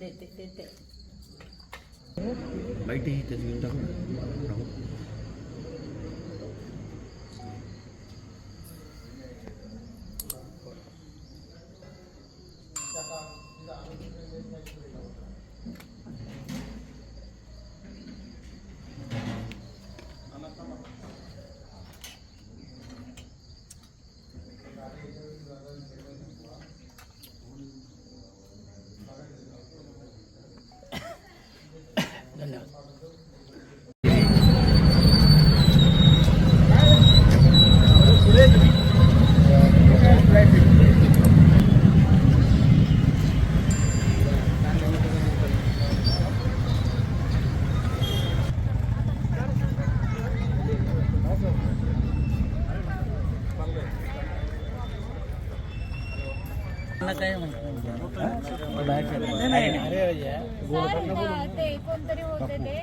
थांब देते देते बाईट ही त्याची घेऊन टाकू ना राहू सर ते कोणतरी होते ते.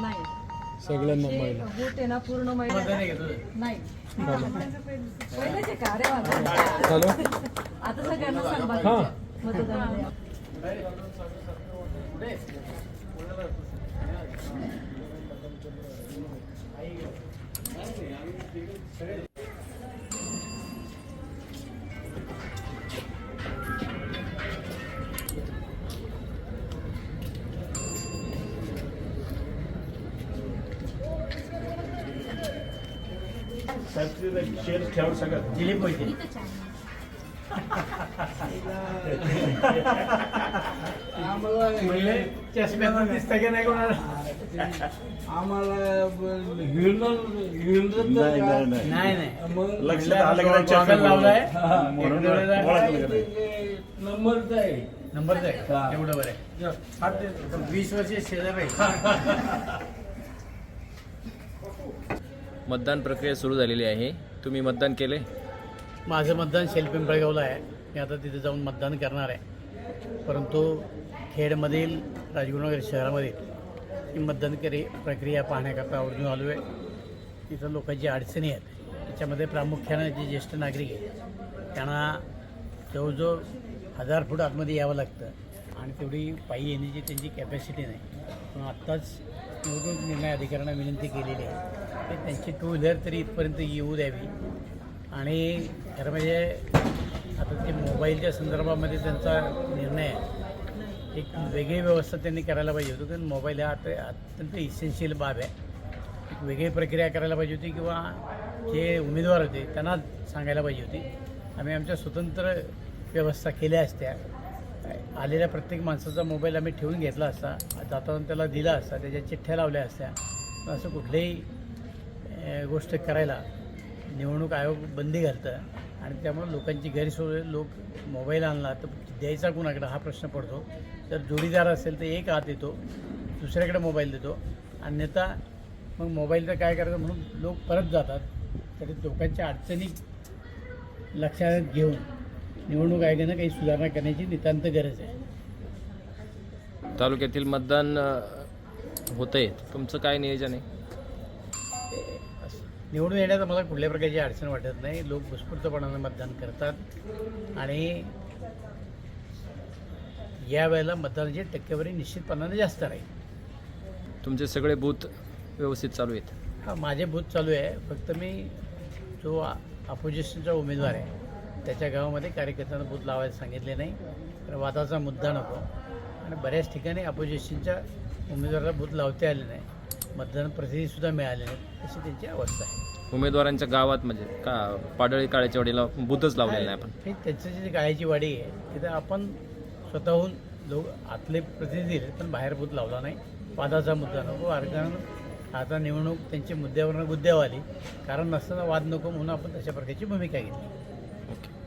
नाही सगळ्यांना हे होते ना पूर्ण महिला. नाही पहिलेच आहे का अरे वा. हॅलो आता सगळ्यांना सहभागी हा. मतदानामध्ये. शेअर ठेवा सगळं दिले पैसे चष्म्यात दिसतं की नाही कोणाला? आम्हाला हिरणं हिरणं नाही, नाही, नाही. नाही नाही. मग लक्षात आलं की नाही चष्मा गॉगल लावलाय. हा, म्हणून एक डोळ्याला- ओळखलं का नाही? नंबरच आहे. नंबरच आहे. हा. एवढं बरं आहे. हा, वीस वर्ष शेजार आहे मतदान प्रक्रिया सुरू झालेली आहे. तुम्ही मतदान केले माझं मतदान शेलपिंपळगावला आहे. मी आता तिथे जाऊन मतदान करणार आहे. परंतु खेडमधील राजगुरुनगर शहरामधील ही मतदान करी प्रक्रिया पाहण्याकरता आवर्जून आलो आहे. तिथं लोकांची अडचणी आहेत. त्याच्यामध्ये प्रामुख्यानं जे ज्येष्ठ नागरिक आहेत त्यांना जवळजवळ हजार फूट आतमध्ये यावं लागतं आणि तेवढी पायी येण्याची त्यांची कॅपॅसिटी नाही. पण आत्ताच निवडणूक निर्णय अधिकाऱ्यांना विनंती केलेली आहे की त्यांची टू व्हीलर तरी इथपर्यंत येऊ द्यावी. आणि खरं म्हणजे आता ते मोबाईलच्या संदर्भामध्ये त्यांचा निर्णय आहे एक वेगळी व्यवस्था त्यांनी करायला पाहिजे होती. कारण मोबाईल हा आता अत्यंत इसेन्शियल बाब आहे. एक वेगळी प्रक्रिया करायला पाहिजे होती किंवा जे उमेदवार होते त्यांना सांगायला पाहिजे होती. आम्ही आमच्या स्वतंत्र व्यवस्था केल्या असत्या. आलेल्या प्रत्येक माणसाचा मोबाईल आम्ही ठेवून घेतला असता जाताना त्याला दिला असता त्याच्या चिठ्ठ्या लावल्या असत्या. असं कुठल्याही गोष्ट करायला निवडणूक आयोग बंदी घालतं आणि त्यामुळे लोकांची गैरसोय लोक मोबाईल आणला तर द्यायचा कुणाकडे? हा प्रश्न पडतो. जर जोडीदार असेल तर एक हात येतो दुसऱ्याकडे मोबाईल देतो. अन्यथा मग मोबाईलचं काय करायचं म्हणून लोक परत जातात. तरी लोकांच्या अडचणी लक्षात घेऊन निवडणूक आयोगानं काही सुधारणा करण्याची नितांत गरज आहे. तालुक्यातील मतदान होत आहे तुमचं काय नियोजन आहे? निवडून येण्यात मला कुठल्या प्रकारची अडचण वाटत नाही. लोक उत्स्फूर्तपणानं मतदान करतात. आणि यावेळेला मतदानाची टक्केवारी निश्चितपणाने जास्त राहील. तुमचे सगळे बूथ व्यवस्थित चालू आहेत. हा माझे बूथ चालू आहे. फक्त मी जो अपोजिशनचा उमेदवार आहे त्याच्या गावामध्ये कार्यकर्त्यांना बूथ लावायला सांगितले नाही. तर वादाचा मुद्दा नको. आणि बऱ्याच ठिकाणी अपोजिशनच्या उमेदवाराला बूथ लावता आले नाही. मतदान प्रतिनिधीसुद्धा मिळाले नाहीत. अशी त्यांची अवस्था आहे. उमेदवारांच्या गावात म्हणजे का पाडळी काळ्याच्या वडीला बूथच लावलेलं नाही आपण? हे त्यांचं जे गाळ्याची वाडी आहे तिथं आपण स्वतःहून लोक आतले प्रतिनिधी आहेत, पण बाहेर बूथ लावला नाही. वादाचा मुद्दा नको. कारण आता निवडणूक त्यांची मुद्द्यावरनं गुद्द्यावर आली कारण नसताना वाद नको म्हणून आपण तशा प्रकारची भूमिका घेतली. ओके.